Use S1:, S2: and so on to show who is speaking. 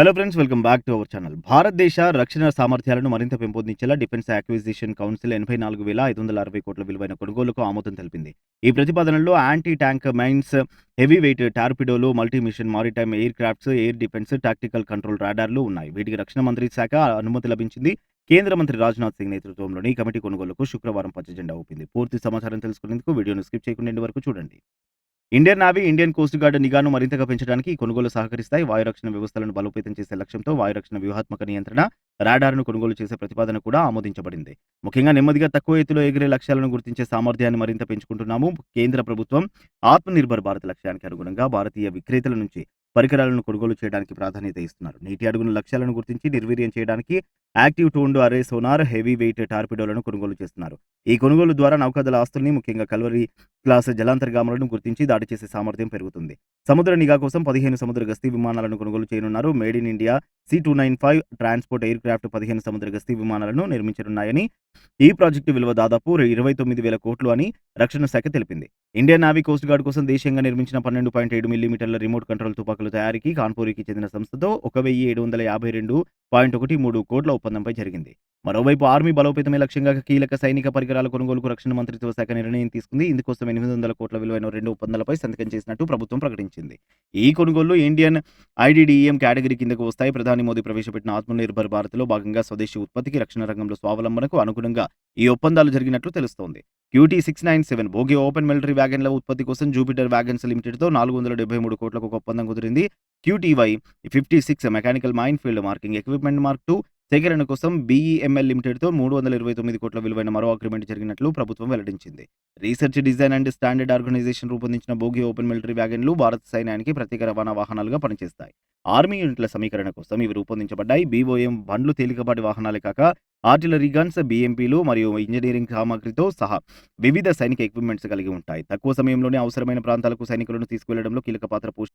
S1: Hello friends welcome back to our channel భారతదేశ రక్షణ సామర్థ్యాలను మరింత పెంపొందించేలా డిఫెన్స్ అక్విజిషన్ కౌన్సిల్ ఎనభై నాలుగు వేల ఐదు వందల అరవై కోట్ల విలువైన కొనుగోలుకు ఆమోదం తెలిపింది. ఈ ప్రతిపాదనలో anti tank mines heavy weight టార్పిడోలు multimission maritime aircrafts air defence tactical control రాడార్లు ఉన్నాయి. వీటికి రక్షణ మంత్రి శాఖ అనుమతి లభించింది. కేంద్ర మంత్రి రాజ్నాథ్ సింగ్ నేతృత్వంలోని ఈ కమిటీ కొనుగోలుకు శుక్రవారం పచ్చజెండా ఊపింది. పూర్తి సమాచారం తెలుసుకునేందుకు వీడియోను స్కిప్ చేయకుండా వరకు చూడండి. Indian navy Indian coast guard నిఘాను మరింతగా పెంచడానికి ఈ కొనుగోలు సహకరిస్తాయి. వాయురక్షణ వ్యవస్థలను బలోపేతం చేసే లక్ష్యంతో వాయురక్షణ వ్యూహాత్మక నియంత్రణ రాడార్ను కొనుగోలు చేసే ప్రతిపాదన కూడా ఆమోదించబడింది. ముఖ్యంగా నెమ్మదిగా తక్కువ ఎత్తులో ఎగిరే లక్ష్యాలను గుర్తించే సామర్థ్యాన్ని మరింత పెంచుకుంటున్నాము. కేంద్ర ప్రభుత్వం ఆత్మనిర్భర్ భారత్ లక్ష్యానికి అనుగుణంగా భారతీయ విక్రేతల నుంచి పరికరాలను కొనుగోలు చేయడానికి ప్రాధాన్యత ఇస్తున్నారు. నీటి అడుగున లక్ష్యాలను గుర్తించి నిర్వీర్యం చేయడానికి యాక్టివ్ టోన్డ్ అరే సోనార్ హెవీ వెయిట్ టార్పిడోలను కొనుగోలు చేస్తున్నారు. ఈ కొనుగోలు ద్వారా నౌకాదళ ఆస్తుల్ని ముఖ్యంగా కల్వరి క్లాస్ జలాంతర్గాములను గుర్తించి దాడి చేసే సామర్థ్యం పెరుగుతుంది. సముద్ర నిఘా కోసం పదిహేను సముద్ర గస్తీ విమానాలను కొనుగోలు చేయనున్నారు. Made in India C two nine five transport aircraft పదిహేను సముద్ర గస్తీ విమానాలను నిర్మించనున్నాయని ఈ ప్రాజెక్టు విలువ దాదాపు ఇరవై తొమ్మిది వేల కోట్లు అని రక్షణ శాఖ తెలిపింది. ఇండియన్ నావీ కోస్ట్ గార్డ్ కోసం దేశీయంగా నిర్మించిన పన్నెండు పాయింట్ ఏడు మిల్లీమీటర్ల రిమోట్ కంట్రోల్ తుపాకుల తయారీకి కాన్పూరికి చెందిన సంస్థతో ఒక వెయ్యి ఏడు వందల యాభై రెండు పాయింట్ ఒకటి మూడు కోట్ల ఒప్పందంపై జరిగింది. మరోవైపు ఆర్మీ బలోపేతమే లక్ష్యంగా కీలక సైనిక పరికరాల కొనుగోలుకు రక్షణ మంత్రిత్వ శాఖ నిర్ణయం తీసుకుంది. ఇందుకోసం ఎనిమిది వందల కోట్ల విలువైన రెండు ఒప్పందాలపై సంతకం చేసినట్టు ప్రభుత్వం ప్రకటించింది. ఈ కొనుగోలు ఇండియన్ ఐడిడిఎం కేటగిరీ కిందకు వస్తాయి. ప్రధాని మోదీ ప్రవేశపెట్టిన ఆత్మనిర్భర్ భారత్లో భాగంగా స్వదేశీ ఉత్పత్తికి రక్షణ రంగంలో స్వావలంబనకు అనుగుణంగా ఈ ఒప్పందాలు జరిగినట్లు తెలుస్తోంది. క్యూటీ సిక్స్ నైన్ సెవెన్ భోగి ఓపెన్ మిలిటరీ వ్యాగన్ల ఉత్పత్తి కోసం జూపిటర్ వ్యాగన్స్ లిమిటెడ్తో నాలుగు వందల డెబ్బై మూడు కోట్లకు ఒక ఒప్పందం కుదిరింది. QTY fifty six mechanical mine field marking equipment mark two సేకరణ కోసం బీఈఎంఎల్ లిమిటెడ్తో మూడు వందల ఇరవై తొమ్మిది కోట్ల విలువైన మరో అగ్రిమెంట్ జరిగినట్లు ప్రభుత్వం వెల్లడించింది. Research design and standard organisation రూపొందించిన భోగి ఓపెన్ మిలిటరీ వ్యాగన్లు భారత సైన్యానికి ప్రత్యేక రవాణా వాహనాలుగా పనిచేస్తాయి. ఆర్మీ యూనిట్ల సమీకరణ కోసం ఇవి రూపొందించబడ్డాయి. బీఓఎం బండ్లు తేలికపాటి వాహనాలే కాక ఆర్టిలరీ గన్స్ బీఎంపీలు మరియు ఇంజనీరింగ్ సామాగ్రితో సహా వివిధ సైనిక ఎక్విప్మెంట్స్ కలిగి ఉంటాయి. తక్కువ సమయంలోనే అవసరమైన ప్రాంతాలకు సైనికులను తీసుకువెళ్ళడంలో కీలక పాత్ర పోషి